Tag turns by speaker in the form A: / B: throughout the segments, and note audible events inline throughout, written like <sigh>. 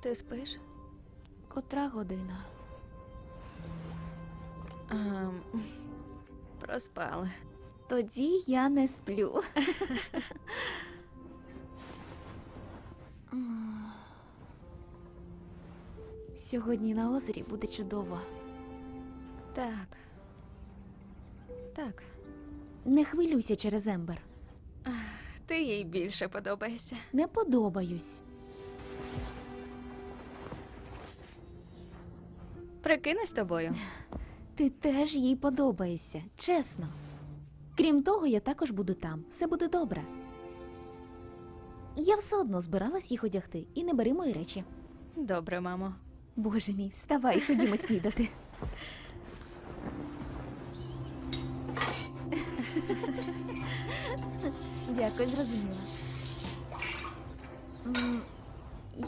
A: Ти спиш?
B: Котра година?
A: А, <laughs> проспали.
B: Тоді я не сплю. <laughs> Сьогодні на озері буде чудово.
A: Так. Так.
B: Не хвилюйся через Ембер.
A: Ти їй більше подобаєшся.
B: Не подобаюсь.
A: Прикинусь тобою.
B: Ти теж їй подобаєшся, чесно. Крім того, я також буду там. Все буде добре. Я все одно збиралась їх одягти і не бери мої речі.
A: Добре, мамо.
B: Боже мій, вставай, ходімо снідати. Дякую, зрозуміла. М,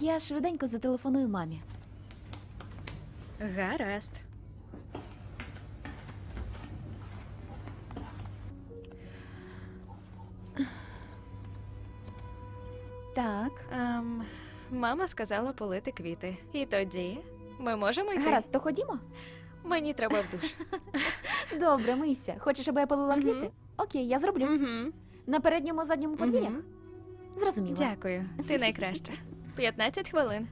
B: Я швиденько зателефоную мамі.
A: Гаразд.
B: Так.
A: Ем, мама сказала полити квіти. І тоді ми можемо йти.
B: Гаразд, то ходімо?
A: Мені треба в душ. <laughs>
B: Добре, мийся. Хочеш, щоб я полила
A: Мгм.
B: квіти? Окей, я зроблю.
A: Угу.
B: На передньому задньому подвір'ях? Зрозуміло.
A: Дякую. Ти найкраща. <laughs> 15 хвилин.